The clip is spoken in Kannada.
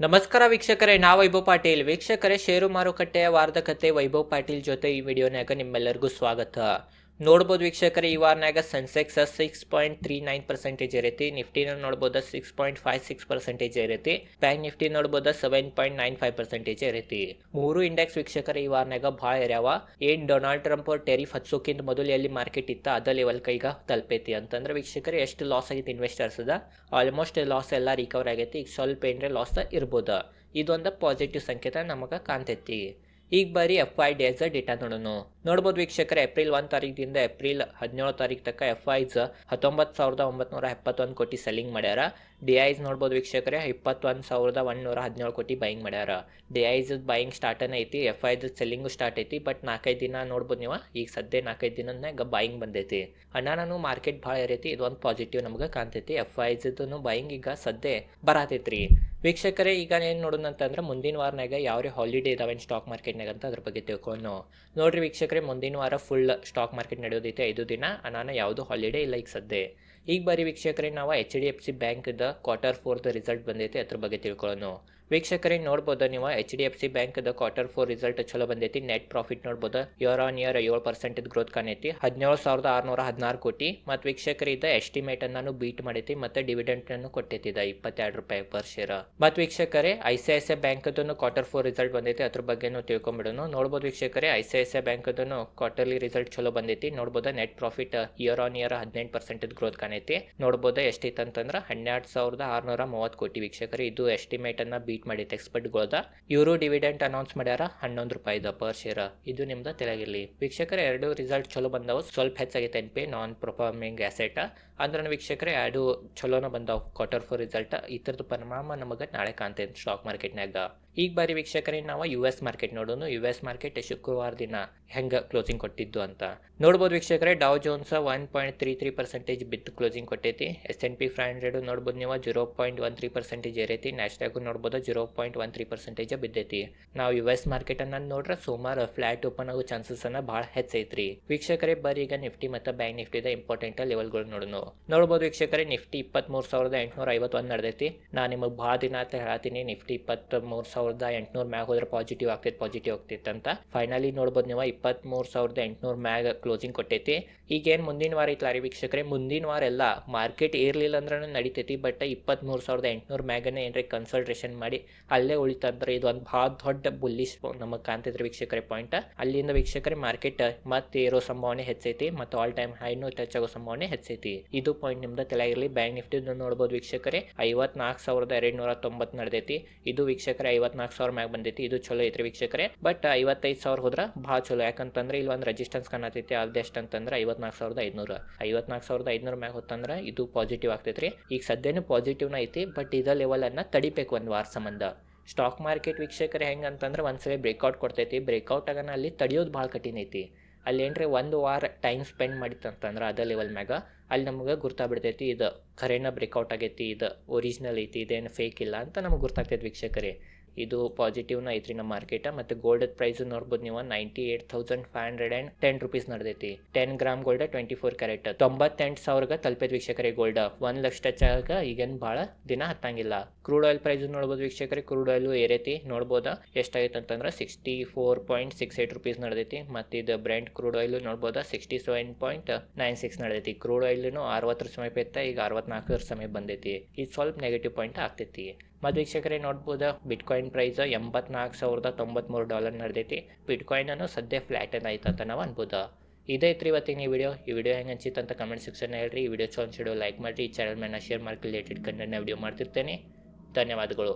ನಮಸ್ಕಾರ ವೀಕ್ಷಕರೇ ನಾ ವೈಭವ್ ಪಾಟೀಲ್. ವೀಕ್ಷಕರೇ, ಷೇರು ಮಾರುಕಟ್ಟೆಯ ವಾರದ ಕತೆ ವೈಭವ್ ಪಾಟೀಲ್ ಜೊತೆ ಈ ವಿಡಿಯೋನಾಗ ನಿಮ್ಮೆಲ್ಲರಿಗೂ ಸ್ವಾಗತ. ನೋಡ್ಬೋದು ವೀಕ್ಷಕರೇ, ಈ ವಾರನಾಗ Sensex six point three nine percentage ಇರೈತಿ ನಿಫ್ಟಿನ ನೋಡ್ಬೋದು six point five six percentage ಇರೈತಿ bank Nifty ನೋಡ್ಬೋದು seven point nine five percentage ಇರೈತಿ. ಮೂರು ಇಂಡೆಕ್ಸ್ ವೀಕ್ಷಕರ, ಈ ವಾರನಾಗ ಭಾಳ ಇರ್ಯಾವ. ಏನ್ ಡೊನಾಲ್ಡ್ ಟ್ರಂಪ್ ಟೆರಿಫ್ ಹಚ್ಚೋಕ್ಕಿಂತ ಮೊದಲು ಎಲ್ಲಿ ಮಾರ್ಕೆಟ್ ಇತ್ತ, ಅದ ಲೆವೆಲ್ ಕೈಗ ತಲುಪೈತಿ ಅಂತಂದ್ರೆ ವೀಕ್ಷಕರೇ, ಎಷ್ಟು ಲಾಸ್ ಆಗಿತ್ತು ಇನ್ವೆಸ್ಟರ್ಸ್ ಅದ ಆಲ್ಮೋಸ್ಟ್ ಲಾಸ್ ಎಲ್ಲ ರಿಕವರ್ ಆಗೈತಿ, ಈಗ ಸ್ವಲ್ಪ ಏನ್ರೆ ಲಾಸ್ ಇರ್ಬೋದು. ಇದೊಂದು ಪಾಸಿಟಿವ್ ಸಂಕೇತ ನಮಗೆ ಕಾಣ್ತೈತಿ. ಈಗ ಬರೀ ಎಫ್ ಐ ಡೇಸ್ ಡೇಟಾ ನೋಡೋಣ ನೋಡ್ಬೋದು ವೀಕ್ಷಕರ ಏಪ್ರಿಲ್ ಒಂದು ತಾರೀಕಿಂದ ಏಪ್ರಿಲ್ ಹದಿನೇಳು ತಾರೀಕು ತನಕ ಎಫ್ ಐಸ್ ಹತ್ತೊಂಬತ್ತು ಸಾವಿರದ ಒಂಬತ್ನೂರ ಎಪ್ಪತ್ತೊಂದು ಕೋಟಿ ಸೆಲ್ಲಿಂಗ್ ಮಾಡ್ಯಾರ. ಡಿ ಐಸ್ ನೋಡ್ಬೋದು ವೀಕ್ಷಕರೇ. ಇಪ್ಪತ್ತೊಂದು ಸಾವಿರದ ಒಂದುನೂರ ಹದಿನೇಳು ಕೋಟಿ ಬೈಯಿಂಗ್ ಮಾಡ್ಯಾರ. ಡಿ ಐಸ್ ಬೈಯಿಂಗ್ ಸ್ಟಾರ್ಟನ್ ಐತಿ ಎಫ್ ಐಸ್ ಸೆಲ್ಲಿಂಗು ಸ್ಟಾರ್ಟ್ ಐತಿ ಬಟ್ ನಾಲ್ಕೈದು ದಿನ ನೋಡ್ಬೋದು ನೀವು, ಈಗ ಸದ್ಯ ನಾಲ್ಕೈದು ದಿನದಾಗ ಬೈಯಿಂಗ್ ಬಂದೈತಿ. ಅಣ್ಣಾನು ಮಾರ್ಕೆಟ್ ಭಾಳ ಇರೈತಿ ಇದೊಂದು ಪಾಸಿಟಿವ್ ನಮ್ಗೆ ಕಾಣ್ತೈತಿ. ಎಫ್ ಐಸ್ದು ಬೈಯಿಂಗ್ ಈಗ ಸದ್ಯ ಬರತೈತ್ರಿ. ವೀಕ್ಷಕರೇ, ಈಗ ಏನು ನೋಡೋಣ ಅಂತಂದ್ರೆ ಮುಂದಿನ ವಾರನಾಗ ಯಾವ ಹಾಲಿಡೇ ಇದಾವೆ ಸ್ಟಾಕ್ ಮಾರ್ಕೆಟ್ನಾಗ ಅಂತ ಅದ್ರ ಬಗ್ಗೆ ತಿಳ್ಕೊಂಡು ನೋಡ್ರಿ ವೀಕ್ಷಕರೇ, ಮುಂದಿನ ವಾರ ಫುಲ್ ಸ್ಟಾಕ್ ಮಾರ್ಕೆಟ್ ನಡೆಯೋದೈತೆ ಐದು ದಿನ ನಾನು ಯಾವುದು ಹಾಲಿಡೇ ಇಲ್ಲ ಈಗ ಸದ್ಯ. ಈಗ ಬರೀ ವೀಕ್ಷಕರೇ, ನಾವು ಎಚ್ ಡಿ ಎಫ್ ಸಿ ಬ್ಯಾಂಕ್ದ ಕ್ವಾರ್ಟರ್ ಫೋರ್ತ್ ರಿಸಲ್ಟ್ ಬಂದೈತೆ ಅದ್ರ ಬಗ್ಗೆ ತಿಳ್ಕೊಳ್ಳೋಣ. ವೀಕ್ಷಕರೇ, ನೋಡ್ಬೋದು ನೀವು ಎಚ್ ಡಿ ಎಫ್ ಸಿ ಬ್ಯಾಂಕ್ದ ಕ್ವಾರ್ಟರ್ ಫೋರ್ ರಿಸಲ್ಟ್ ಚಲೋ ಬಂದೈತಿ ನೆಟ್ ಪ್ರಾಫಿಟ್ ನೋಡ್ಬೋದು. ಇಯರ್ ಆನ್ ಇಯರ್ ಏಳು ಪರ್ಸೆಂಟ್ ಗ್ರೋತ್ ಕಾಣೈತಿ. ಹದಿನೇಳು ಸಾವಿರದ ಆರುನೂರ ಹದಿನಾರು ಕೋಟಿ. ಮತ್ತು ವೀಕ್ಷಕರು ಇದ್ದ ಎಸ್ಟಿಮೇಟ್ ಅನ್ನು ಬೀಟ್ ಮಾಡೈತಿ, ಮತ್ತು ಡಿವಿಡೆಂಟ್ ಅನ್ನು ಕೊಟ್ಟೈತಿ, ಇದ ಇಪ್ಪತ್ತೆರಡು ರೂಪಾಯಿ ಪರ್ ಶೇರ್ ಮತ್ತು ವೀಕ್ಷಕರೇ ಐ ಸಿ ಐ ಸಿ ಬ್ಯಾಂಕ್ದನ್ನು ಕ್ವಾರ್ಟರ್ ಫೋರ್ ರಿಸಲ್ಟ್ ಬಂದೈತಿ, ಅದ್ರ ಬಗ್ಗೆನೂ ತಿಳ್ಕೊಂಬಿಡೋಣ ನೋಡ್ಬೋದು ವೀಕ್ಷಕರೇ ಐ ಸಿ ಐ ಸಿ ಬ್ಯಾಂಕ್ದನ್ನು ಕ್ವಾರ್ಟರ್ಲಿ ರಿಸಲ್ಟ್ ಚಲೋ ಬಂದೈತಿ, ನೋಡ್ಬೋದು net profit year on year ಹದಿನೆಂಟು ಪರ್ಸೆಂಟ್ ಗ್ರೋತ್ ಕಾಣೈತಿ. ನೋಡ್ಬೋದು ಎಷ್ಟೈತೆ ಅಂತಂದ್ರೆ ಹನ್ನೆರಡು ಸಾವಿರದ ಆರುನೂರ ಮೂವತ್ತು ಕೋಟಿ ವೀಕ್ಷಕರೇ, ಇದು ಎಸ್ಟಿಮೇಟ್ ಅನ್ನ ಬೀಟ್ ಮಾಡೈತೆ ಎಕ್ಸ್ಪರ್ಟ್ಗಳದ ಇವರು ಡಿವಿಡೆಂಟ್ ಅನೌನ್ಸ್ ಮಾಡ್ಯಾರ, ಹನ್ನೊಂದು ರೂಪಾಯಿದ ಪರ್ ಶೇರ್ ಇದು ನಿಮ್ದು ತೆಲಗಿಲ್ಲಿ ವೀಕ್ಷಕರ, ಎರಡು ರಿಸಲ್ಟ್ ಚಲೋ ಬಂದವು. ಸ್ವಲ್ಪ ಹೆಚ್ಚಾಗೈತೆ N P non performing asset ಅಂದ್ರೆ ವೀಕ್ಷಕರೇ ಎರಡು ಚಲೋನ ಬಂದಾವ. ಕ್ವಾರ್ಟರ್ ಫೋರ್ ರಿಸಲ್ಟ್ ಈ ಥರದ ಪರಿಣಾಮ ನಮಗೆ ನಾಳೆ ಕಾಣ್ತೈತೆ ಸ್ಟಾಕ್ ಮಾರ್ಕೆಟ್ನಾಗ ಈಗ ಬಾರಿ ವೀಕ್ಷಕರೇ, ನಾವು ಯು ಎಸ್ ಮಾರ್ಕೆಟ್ ನೋಡೋಣ ಯು ಎಸ್ ಮಾರ್ಕೆಟ್ ಶುಕ್ರವಾರ ದಿನ ಹೆಂಗೆ ಕ್ಲೋಸಿಂಗ್ ಕೊಟ್ಟಿದ್ದು ಅಂತ. ನೋಡ್ಬೋದು ವೀಕ್ಷಕರೇ Dow Jones one point three three percentage ಬಿತ್ತು ಕ್ಲೋಸಿಂಗ್ ಕೊಟ್ಟೈತಿ. S N P five hundred ನೋಡ್ಬೋದು ನೀವು zero point one three percentage ಏರೈತಿ. Nasdaq ನೋಡ್ಬೋದು zero point one three percentage ಬಿದ್ದೈತಿ. ನಾವು ಯು ಎಸ್ ಮಾರ್ಕೆಟ್ ಅನ್ನೋದು ನೋಡ್ರೆ ಸುಮಾರು ಫ್ಲಾಟ್ ಓಪನ್ ಆಗೋ ಚಾನ್ಸಸ್ ಅನ್ನ ಭಾಳ ಹೆಚ್ಚೈತ್ರಿ. ವೀಕ್ಷಕರೇ, ಬರೀ ಈಗ ನಿಫ್ಟಿ ಮತ್ತು ಬ್ಯಾಂಕ್ ನಿಫ್ಟಿದ ಇಂಪಾರ್ಟೆಂಟ್ ಲೆವೆಲ್ಗಳು ನೋಡೋಣ ನೋಡ್ಬೋದು ವೀಕ್ಷಕರೇ, ನಿಫ್ಟಿ ಇಪ್ಪತ್ತ್ಮೂರು ಸಾವಿರದ ಎಂಟುನೂರ ಐವತ್ತೊಂದು ನಡೆದೈತಿ. ನಾನು ನಿಮಗೆ ಭಾಳ ದಿನ ಅಂತ ಹೇಳತ್ತೀನಿ ನಿಫ್ಟಿ ಇಪ್ಪತ್ತ್ಮೂರು ಸಾವಿರದ ಎಂಟುನೂರು ಮ್ಯಾಗ ಹೋದ್ರೆ ಪಾಸಿಟಿವ್ ಆಗ್ತೈತೆ ಪಾಸಿಟಿವ್ ಆಗ್ತೈತೆ ಅಂತ. ಫೈನಲಿ ನೋಡ್ಬೋದು ನೀವು ಇಪ್ಪತ್ತ್ಮೂರು ಸಾವಿರದ ಎಂಟುನೂರು ಮ್ಯಾಗ ಕ್ಲೋಸಿಂಗ್ ಕೊಟ್ಟೈತಿ. ಈಗೇನು ಮುಂದಿನ ವಾರ ಐತ್ಲ ರೀ ವೀಕ್ಷಕರೇ? ಮುಂದಿನ ವಾರ ಎಲ್ಲ ಮಾರ್ಕೆಟ್ ಏರ್ಲಿಲ್ಲ ಅಂದ್ರೆ ನಡಿತೈತಿ ಬಟ್ ಇಪ್ಪತ್ತ್ಮೂರು ಸಾವಿರದ ಎಂಟುನೂರು ಮ್ಯಾಗನೇ ಏನ್ರಿ ಕನ್ಸಲ್ಟ್ರೇಷನ್ ಮಾಡಿ ಅಲ್ಲೇ ಉಳಿತಂದ್ರೆ ಇದು ಒಂದು ಭಾಳ ದೊಡ್ಡ ಬುಲ್ಲಿಶ್ ನಮಗೆ ಕಾಣ್ತಿದ್ರೆ ವೀಕ್ಷಕರೇ ಪಾಯಿಂಟ್ ಅಲ್ಲಿಂದ ವೀಕ್ಷಕರೇ ಮಾರ್ಕೆಟ್ ಮತ್ತೆ ಏರೋ ಸಂಭಾವನೆ ಹೆಚ್ಚೈತಿ, ಮತ್ತು ಆಲ್ ಟೈಮ್ ಹೈನು ಟಚ್ ಆಗೋ ಸಂಭಾವನೆ ಹೆಚ್ಚೈತಿ. ಇದು ಪಾಯಿಂಟ್ ನಿಮ್ದು ತಲೆಯಾಗಿರಲಿ ಬ್ಯಾಂಕ್ ನಿಫ್ಟಿ ನೋಡ್ಬೋದು ವೀಕ್ಷಕರೇ. ಐವತ್ನಾಲ್ಕು ಸಾವಿರದ ಎರಡು ನೂರ ತೊಂಬತ್ತು ನಡೆದೈತಿ. ಇದು ವೀಕ್ಷಕರೇ ಐವತ್ನಾಲ್ಕು ಸಾವಿರ ಮ್ಯಾಗ ಬಂದೈತಿ. ಇದು ಚಲೋ ಐತ್ರಿ ವೀಕ್ಷಕರೇ. ಬಟ್ ಐವತ್ತೈದು ಸಾವಿರ ಹೋದ್ರೆ ಭಾಳ ಚಲೋ. ಯಾಕಂತಂದ್ರೆ ಇಲ್ಲಿ ಒಂದು ರೆಜಿಸ್ಟೆನ್ಸ್ ಕಾಣತೈತಿ. ಅದೆಷ್ಟು ಅಂತಂದ್ರೆ ಐವತ್ನಾಲ್ಕು ಸಾವಿರದ ಐದುನೂರು. ಐವತ್ನಾಲ್ಕು ಸಾವಿರದ ಐದುನೂರು ಮ್ಯಾಗ ಹೊತ್ತಂದ್ರೆ ಇದು ಪಾಸಿಟಿವ್ ಆಗ್ತೈತ್ರಿ. ಈಗ ಸದ್ಯನೂ ಪಾಸಿಟಿವ್ನ ಐತಿ ಬಟ್ ಇದ ಲೆವೆಲನ್ನು ತಡಿಬೇಕು ಒಂದು ವಾರ ಸಂಬಂಧ. ಸ್ಟಾಕ್ ಮಾರ್ಕೆಟ್ ವೀಕ್ಷಕರು ಹೆಂಗೆ ಅಂತಂದ್ರೆ ಒಂದ್ಸಲ ಬ್ರೇಕ್ಔಟ್ ಕೊಡ್ತೈತಿ. ಬ್ರೇಕ್ಔಟ್ ಆಗೋಣ ಅಲ್ಲಿ ತಡಿಯೋದು ಭಾಳ ಕಠಿಣ ಐತಿ. ಅಲ್ಲಿ ಏನ್ರಿ ಒಂದು ವಾರ ಟೈಮ್ ಸ್ಪೆಂಡ್ ಮಾಡಿತ್ತಂತಂದ್ರೆ ಅದ ಲೆವೆಲ್ ಮ್ಯಾಗ ಅಲ್ಲಿ ನಮ್ಗೆ ಗೊತ್ತಾಗ್ಬಿಡ್ತೈತಿ ಇದು ಖರೇನ ಬ್ರೇಕ್ಔಟ್ ಆಗೈತಿ, ಇದು ಒರಿಜಿನಲ್ ಐತಿ, ಇದೇನು ಫೇಕ್ ಇಲ್ಲ ಅಂತ ನಮಗೆ ಗುರ್ತಾಗ್ತೈತಿ ವೀಕ್ಷಕರೇ. ಇದು ಪಾಸಿಟಿವ್ನ ಐತ್ರಿ ನಮ್ಮ ಮಾರ್ಕೆಟ್ ಮತ್ತು ಗೋಲ್ಡ್ ಪ್ರೈಸ್ ನೋಡ್ಬೋದು ನೀವು ninety eight thousand five hundred and ten rupees ನಡೆದೈತಿ. Ten gram gold twenty four carat ತೊಂಬತ್ತೆಂಟು ಸಾವಿರಗೆ ತಲುಪಿದ ವೀಕ್ಷಕರೇ ಗೋಲ್ಡ್ ಒಂದು ಲಕ್ಷ ಟಚ್ ಆಗ ಈಗೇನು ಭಾಳ ದಿನ ಹತ್ತಂಗಿಲ್ಲ. ಕ್ರೂಡ್ ಆಯಿಲ್ ಪ್ರೈಸ್ ನೋಡ್ಬೋದು ವೀಕ್ಷಕರೇ ಕ್ರೂಡ್ ಆಯಿಲ್ ಏರೈತಿ. ನೋಡ್ಬೋದು? ಎಷ್ಟಾಗೈತೆ ಅಂತಂದ್ರೆ sixty four point six eight rupees ನಡೆದೈತಿ. ಮತ್ತು ಇದು ಬ್ರ್ಯಾಂಡ್ ಕ್ರೂಡ್ ಆಯಿಲ್ ನೋಡ್ಬೋದು? Sixty seven point nine six ನಡೆದೈತಿ crude ಆಯಿಲ್ನು ಅರವತ್ತರ ಸಮಯ ಇತ್ತ, ಈಗ ಅರವತ್ನಾಲ್ಕರ ಸಮಯ ಬಂದೈತಿ. ಇದು ಸ್ವಲ್ಪ ನೆಗೆಟಿವ್ ಪಾಯಿಂಟ್ ಆಗ್ತೈತಿ. ಮತ್ತು ವೀಕ್ಷಕರೇ ನೋಡ್ಬೋದು ಬಿಟ್ಕಾಯಿನ್ ಪ್ರೈಸ್ ಎಂಬತ್ನಾಲ್ಕು ಸಾವಿರದ ತೊಂಬತ್ಮೂರು ಡಾಲರ್ ನಡೆದೈತಿ. ಬಿಟ್ಕಾಯಿನನ್ನು ಸದ್ಯ ಫ್ಲ್ಯಾಟ್ ಆಯ್ತು ಅಂತ ನಾವು ಅನ್ಬೋದು. ಇದೈತ್ರಿ ಇವತ್ತಿನ ಈ ವಿಡಿಯೋ ಈ ವಿಡಿಯೋ ಹೆಂಗೆ ಅನ್ಸಿತ್ತು ಅಂತ ಕಮೆಂಟ್ ಸೆಕ್ಷನ್ ಹೇಳ್ರಿ. ಈ ವಿಡಿಯೋ ಚಲೋ ಅನ್ಸಿಡೋ ಲೈಕ್ ಮಾಡಿರಿ. ಈ ಚಾನಲ್ ಮೇಲೆ ಶೇರ್ ಮಾಡಿ ರಿಲೇಟೆಡ್ ಕಂಟೆಂಟ್ನ ವಿಡಿಯೋ ಮಾಡ್ತಿರ್ತೇನೆ. ಧನ್ಯವಾದಗಳು.